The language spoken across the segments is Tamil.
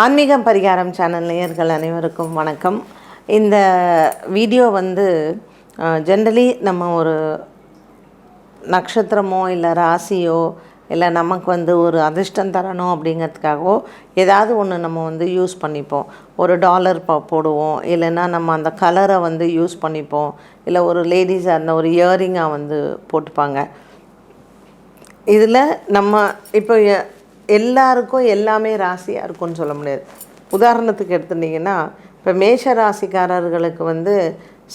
ஆன்மீகம் பரிகாரம் சேனல் நேயர்கள் அனைவருக்கும் வணக்கம். இந்த வீடியோ வந்து ஜென்ரலி நம்ம ஒரு நட்சத்திரமோ இல்லை ராசியோ இல்லை நமக்கு வந்து ஒரு அதிர்ஷ்டம் தரணும் அப்படிங்கிறதுக்காகவோ ஏதாவது ஒன்று நம்ம வந்து யூஸ் பண்ணிப்போம். ஒரு டாலர் ப போடுவோம். இல்லைன்னா நம்ம அந்த கலரை வந்து யூஸ் பண்ணிப்போம். இல்லை ஒரு லேடிஸாக அந்த ஒரு இயரிங்காக வந்து போட்டுப்பாங்க. இதில் நம்ம இப்போ எல்லாருக்கும் எல்லாமே ராசியாக இருக்கும்னு சொல்ல முடியாது. உதாரணத்துக்கு எடுத்துட்டிங்கன்னா இப்போ மேஷ ராசிக்காரர்களுக்கு வந்து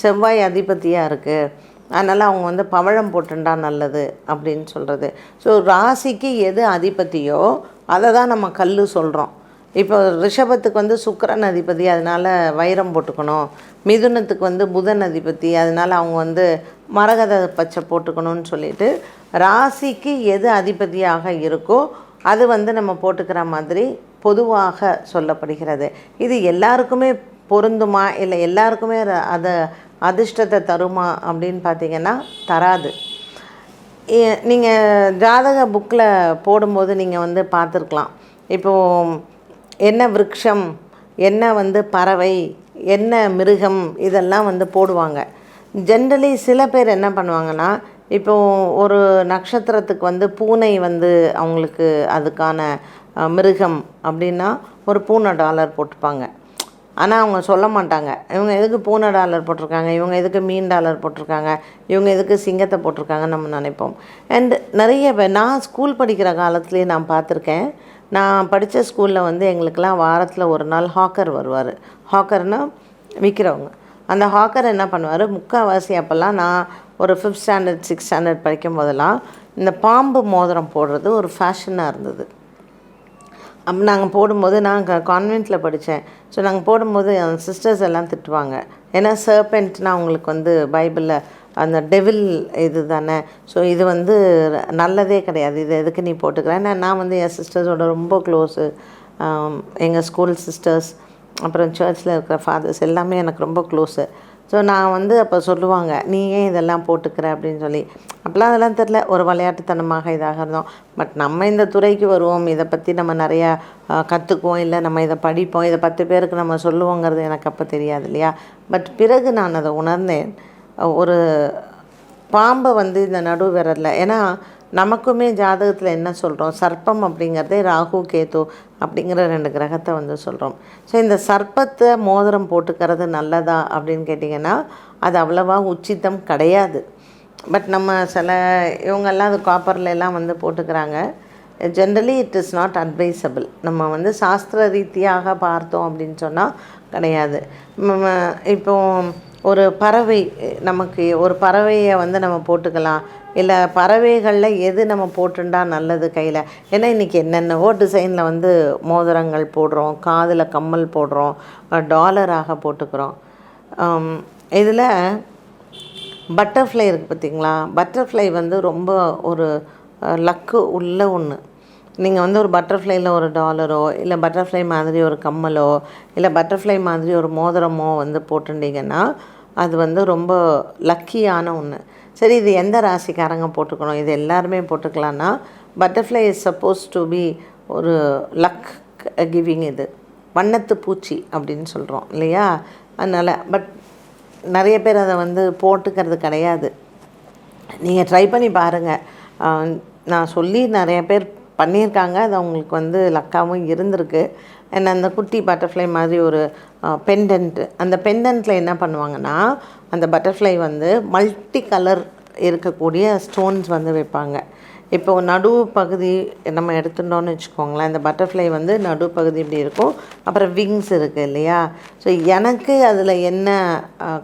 செவ்வாய் அதிபதியாக இருக்குது அதனால் அவங்க வந்து பவழம் போட்டுண்டா நல்லது அப்படின்னு சொல்கிறது ஸோ ராசிக்கு எது அதிபதியோ அதை தான் நம்ம கல் சொல்கிறோம் இப்போ ரிஷபத்துக்கு வந்து சுக்கரன் அதிபதி அதனால் வைரம் போட்டுக்கணும். மிதுனத்துக்கு வந்து புதன் அதிபதி அதனால் அவங்க வந்து மரகத பச்சை போட்டுக்கணும்னு சொல்லிட்டு ராசிக்கு எது அதிபதியாக இருக்கோ அது வந்து நம்ம போட்டுக்கிற மாதிரி பொதுவாக சொல்லப்படுகிறது. இது எல்லாருக்குமே பொருந்துமா? இல்லை எல்லாருக்குமே அதை அதிர்ஷ்டத்தை தருமா? அப்படின்னு பார்த்தீங்கன்னா தராது. நீங்கள் ஜாதக புக்கில் போடும்போது நீங்கள் வந்து பார்த்துருக்கலாம். இப்போது என்ன விரக்ஷம் என்ன வந்து பறவை என்ன மிருகம் இதெல்லாம் வந்து போடுவாங்க. ஜென்ரலி சில பேர் என்ன பண்ணுவாங்கன்னா இப்போ ஒரு நட்சத்திரத்துக்கு வந்து பூனை வந்து அவங்களுக்கு அதுக்கான மிருகம் அப்படின்னா ஒரு பூனை டாலர் போட்டுப்பாங்க. ஆனால் அவங்க சொல்ல மாட்டாங்க. இவங்க எதுக்கு பூனை டாலர் போட்டிருக்காங்க? இவங்க எதுக்கு மீன் டாலர் போட்டிருக்காங்க? இவங்க எதுக்கு சிங்கத்தை போட்டிருக்காங்கன்னு நம்ம நினைப்போம். அண்ட் நிறைய பேர் நான் ஸ்கூல் படிக்கிற காலத்துலேயே நான் பார்த்துருக்கேன். நான் படித்த ஸ்கூலில் வந்து எங்களுக்கெல்லாம் வாரத்தில் ஒரு நாள் ஹாக்கர் வருவார். ஹாக்கர்னால் விற்கிறவங்க அந்த ஹாக்கர் என்ன பண்ணுவார்? முக்கால்வாசி அப்போல்லாம் நான் ஒரு ஃபிஃப்த் ஸ்டாண்டர்ட் சிக்ஸ் ஸ்டாண்டர்ட் படிக்கும் போதெல்லாம் இந்த பாம்பு மோதிரம் போடுறது ஒரு ஃபேஷனாக இருந்தது. அப்போ நாங்கள் போடும்போது நான் கான்வென்ட்டில் படித்தேன் ஸோ நாங்கள் போடும்போது அந்த சிஸ்டர்ஸ் எல்லாம் திட்டுவாங்க. ஏன்னா சர்பெண்ட்னா அவங்களுக்கு வந்து பைபிளில் அந்த டெவில் இது தானே ஸோ இது வந்து நல்லதே கிடையாது. இது எதுக்கு நீ போட்டுக்கிறேன் ஏன்னா நான் வந்து என் சிஸ்டர்ஸோட ரொம்ப க்ளோஸு எங்கள் ஸ்கூல் சிஸ்டர்ஸ் அப்புறம் சர்ச்சில் இருக்கிற ஃபாதர்ஸ் எல்லாமே எனக்கு ரொம்ப க்ளோஸு ஸோ நான் வந்து அப்போ சொல்லுவாங்க நீ ஏன் இதெல்லாம் போட்டுக்கிற? அப்படின்னு சொல்லி. அப்போலாம் அதெல்லாம் தெரில ஒரு விளையாட்டுத்தனமாக இதாக இருந்தோம். பட் நம்ம இந்த துறைக்கு வருவோம். இதை பற்றி நம்ம நிறையா கற்றுக்குவோம் இல்லை நம்ம இதை படிப்போம். இதை பத்து பேருக்கு நம்ம சொல்லுவோங்கிறது எனக்கு அப்போ தெரியாது இல்லையா? பட் பிறகு நான் அதை உணர்ந்தேன். ஒரு பாம்பை வந்து இந்த நடு விரலில். ஏன்னா நமக்குமே ஜாதகத்தில் என்ன சொல்கிறோம் சர்ப்பம் அப்படிங்கிறதே ராகு கேது அப்படிங்கிற ரெண்டு கிரகத்தை வந்து சொல்கிறோம் ஸோ இந்த சர்ப்பத்தை மோதிரம் போட்டுக்கிறது நல்லதா அப்படின்னு கேட்டிங்கன்னா அது அவ்வளவா உச்சித்தம் கிடையாது. பட் நம்ம சில இவங்கெல்லாம் அது காப்பர்ல எல்லாம் வந்து போட்டுக்கிறாங்க. Generally it is not advisable நம்ம வந்து சாஸ்திர ரீதியாக பார்த்தோம் அப்படின்னு சொன்னால் கிடையாது. இப்போது இப்போ ஒரு பறவை நமக்கு ஒரு பறவையை வந்து நம்ம போட்டுக்கலாம். இல்லை பறவைகளில் எது நம்ம போட்டுண்டா நல்லது கையில்? ஏன்னா இன்றைக்கி என்னென்னவோ டிசைனில் வந்து மோதிரங்கள் போடுறோம் காதில் கம்மல் போடுறோம் டாலராக போட்டுக்கிறோம். இதில் பட்டர்ஃப்ளை இருக்குது பார்த்தீங்களா? பட்டர்ஃப்ளை வந்து ரொம்ப ஒரு லக்கு உள்ள ஒன்று நீங்கள் வந்து ஒரு பட்டர்ஃப்ளையில் ஒரு டாலரோ இல்லை பட்டர்ஃப்ளை மாதிரி ஒரு கம்மலோ இல்லை பட்டர்ஃப்ளை மாதிரி ஒரு மோதிரமோ வந்து போட்டுட்டீங்கன்னா அது வந்து ரொம்ப லக்கியான ஒன்று சரி இது எந்த ராசிக்காரங்க போட்டுக்கணும்? இது எல்லாருமே போட்டுக்கலான்னா butterfly is supposed to be ஒரு லக் கிவிங் இது. வண்ணத்து பூச்சி அப்படின்னு சொல்கிறோம் இல்லையா? அதனால் பட் நிறைய பேர் அதை வந்து போட்டுக்கிறது கிடையாது. நீங்கள் ட்ரை பண்ணி பாருங்கள் நான் சொல்லி நிறைய பேர் பண்ணியிருக்காங்க. அது அவங்களுக்கு வந்து லக்காவும் இருந்திருக்கு. அண்ட் அந்த குட்டி பட்டர்ஃப்ளை மாதிரி ஒரு பெண்டன்ட்டு அந்த பெண்டன்ட்டில் என்ன பண்ணுவாங்கன்னா அந்த பட்டர்ஃப்ளை வந்து மல்டி கலர் இருக்கக்கூடிய ஸ்டோன்ஸ் வந்து வைப்பாங்க. இப்போ நடுவு பகுதி நம்ம எடுத்துட்டோம்னு வச்சுக்கோங்களேன் இந்த பட்டர்ஃப்ளை வந்து நடுவு பகுதி இப்படி இருக்கும் அப்புறம் விங்ஸ் இருக்குது இல்லையா? ஸோ எனக்கு அதில் என்ன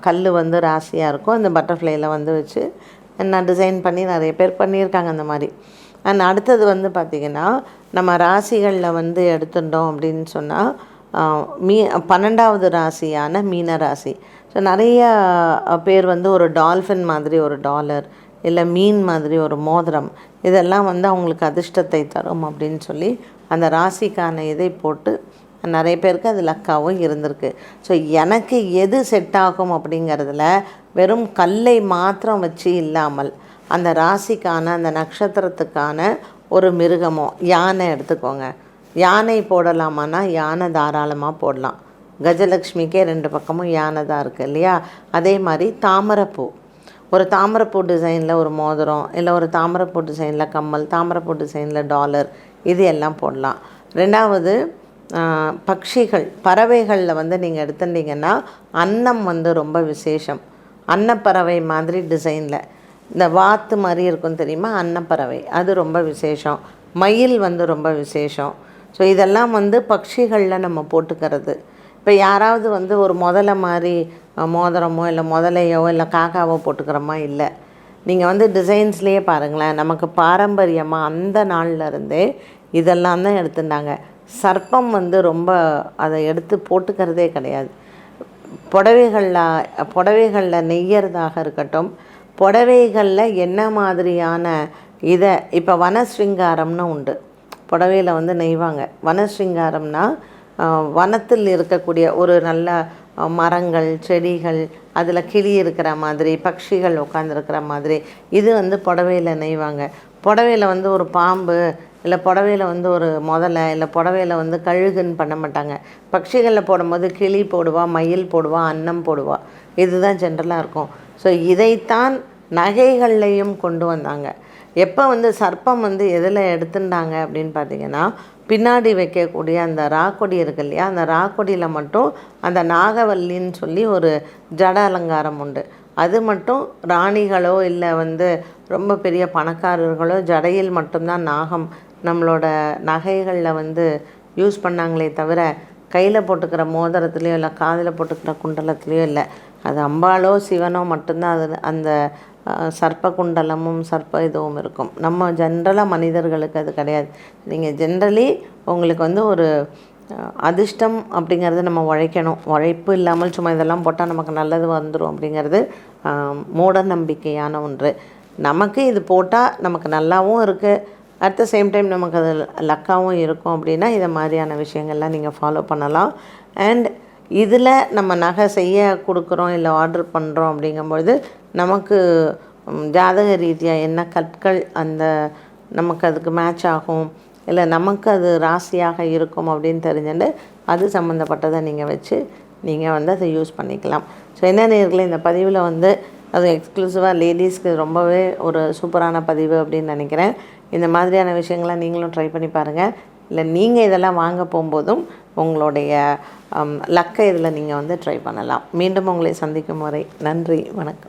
கல் வந்து ராசியாக இருக்கோ அந்த பட்டர்ஃப்ளையில் வந்து வச்சு நான் டிசைன் பண்ணி நிறைய பேர் பண்ணியிருக்காங்க அந்த மாதிரி. அண்ட் அடுத்தது வந்து பார்த்திங்கன்னா நம்ம ராசிகளில் வந்து எடுத்துட்டோம் அப்படின்னு சொன்னால் மீ பன்னெண்டாவது ராசியான மீன ராசி ஸோ நிறையா பேர் வந்து ஒரு டால்ஃபின் மாதிரி ஒரு டாலர் இல்லை மீன் மாதிரி ஒரு மோதிரம் இதெல்லாம் வந்து அவங்களுக்கு அதிர்ஷ்டத்தை தரும் அப்படின்னு சொல்லி அந்த ராசிக்கான இதை போட்டு நிறைய பேருக்கு அது லக்காவும் இருந்திருக்கு. ஸோ எனக்கு எது செட் ஆகும் அப்படிங்கிறதுல வெறும் கல்லை மாத்திரம் வச்சு இல்லாமல் அந்த ராசிக்கான அந்த நட்சத்திரத்துக்கான ஒரு மிருகமோ யானை எடுத்துக்கோங்க. யானை போடலாமான்னா யானை தாராளமாக போடலாம். கஜலக்ஷ்மிக்கே ரெண்டு பக்கமும் யானை தான் இருக்குது இல்லையா? அதே மாதிரி தாமரைப்பூ. ஒரு தாமரைப்பூ டிசைனில் ஒரு மோதிரம் இல்லை ஒரு தாமரைப்பூ டிசைனில் கம்மல் தாமரைப்பூ டிசைனில் டாலர் இது எல்லாம் போடலாம். ரெண்டாவது பக்ஷிகள் பட்சிகள் பறவைகளில் வந்து நீங்கள் எடுத்துட்டீங்கன்னா அன்னம் வந்து ரொம்ப விசேஷம். அன்னப்பறவை மாதிரி டிசைனில் இந்த வாத்து மாதிரி இருக்கும் தெரியுமா? அன்னப்பறவை அது ரொம்ப விசேஷம். மயில் வந்து ரொம்ப விசேஷம். ஸோ இதெல்லாம் வந்து பட்சிகளில் நம்ம போட்டுக்கிறது. இப்போ யாராவது வந்து ஒரு முதலை மாதிரி மோதிரமோ இல்லை முதலையோ இல்லை காக்காவோ போட்டுக்கிறோமா இல்லை. நீங்கள் வந்து டிசைன்ஸ்லேயே பாருங்களேன் நமக்கு பாரம்பரியமாக அந்த நாள்லேருந்தே இதெல்லாம் தான் எடுத்துட்டாங்க. சர்ப்பம் வந்து ரொம்ப அதை எடுத்து போட்டுக்கிறதே கிடையாது. புடவைகளில் புடவைகளில் நெய்யறதாக இருக்கட்டும் புடவைகளில் என்ன மாதிரியான இதை இப்போ வனஸ்ரிங்காரம்னு உண்டு. புடவையில் வந்து நெய்வாங்க. வனஸ்ருங்காரம்னா வனத்தில் இருக்கக்கூடிய ஒரு நல்ல மரங்கள் செடிகள் அதில் கிளி இருக்கிற மாதிரி பட்சிகள் உட்காந்துருக்கிற மாதிரி இது வந்து புடவையில் நெய்வாங்க. புடவையில் வந்து ஒரு பாம்பு இல்லை புடவையில் வந்து ஒரு முதலை இல்லை புடவையில் வந்து கழுகுன்னு பண்ண மாட்டாங்க. பட்சிகளில் போடும்போது கிளி போடுவா மயில் போடுவா அன்னம் போடுவா. இதுதான் ஜென்ரலாக இருக்கும். ஸோ இதைத்தான் நகைகள்லையும் கொண்டு வந்தாங்க. எப்போ வந்து சர்ப்பம் வந்து எதில் எடுத்துட்டாங்க அப்படின்னு பார்த்தீங்கன்னா பின்னாடி வைக்கக்கூடிய அந்த ராக்கொடி இருக்கு இல்லையா அந்த ராக்கொடியில் மட்டும் அந்த நாகவல்லின்னு சொல்லி ஒரு ஜட அலங்காரம் உண்டு. அது மட்டும் ராணிகளோ இல்லை வந்து ரொம்ப பெரிய பணக்காரர்களோ ஜடையில் மட்டும்தான் நாகம் நம்மளோட நகைகளில் வந்து யூஸ் பண்ணாங்களே தவிர கையில் போட்டுக்கிற மோதிரத்துலேயோ இல்லை காதில் போட்டுக்கிற குண்டலத்துலேயோ இல்லை. அது அம்பாளோ சிவனோ மட்டும்தான் அது அந்த சர்ப்ப குண்டலமும் சர்ப்ப இதுவும் இருக்கும். நம்ம ஜென்ரலாக மனிதர்களுக்கு அது கிடையாது. நீங்கள் ஜென்ரலி உங்களுக்கு வந்து ஒரு அதிர்ஷ்டம் அப்படிங்கிறது நம்ம உழைக்கணும். உழைப்பு இல்லாமல் சும்மா இதெல்லாம் போட்டால் நமக்கு நல்லது வந்துடும் அப்படிங்கிறது மூட நம்பிக்கையான ஒன்று. நமக்கு இது போட்டால் நமக்கு நல்லாவும் இருக்குது அட் த சேம் டைம் நமக்கு அது லக்காவும் இருக்கும் அப்படின்னா இதை மாதிரியான விஷயங்கள்லாம் நீங்கள் ஃபாலோ பண்ணலாம். அண்ட் இதில் நம்ம நகை செய்ய கொடுக்குறோம் இல்லை ஆர்டர் பண்ணுறோம் அப்படிங்கும்பொழுது நமக்கு ஜாதக ரீதியாக என்ன கற்கள் அந்த நமக்கு அதுக்கு மேட்ச் ஆகும் இல்லை நமக்கு அது ராசியாக இருக்கும் அப்படின்னு தெரிஞ்சுட்டு அது சம்மந்தப்பட்டதை நீங்கள் வச்சு நீங்கள் வந்து அதை யூஸ் பண்ணிக்கலாம். ஸோ என்ன நேர்களை இந்த பதிவில் வந்து அது எக்ஸ்க்ளூசிவாக லேடிஸ்க்கு ரொம்பவே ஒரு சூப்பரான பதிவு அப்படின்னு நினைக்கிறேன். இந்த மாதிரியான விஷயங்களை நீங்களும் ட்ரை பண்ணி பாருங்கள் இல்லை நீங்கள் இதெல்லாம் வாங்க போகும்போதும் உங்களுடைய லக்கை இதில் நீங்கள் வந்து ட்ரை பண்ணலாம். மீண்டும் உங்களை சந்திக்கும் வரை நன்றி வணக்கம்.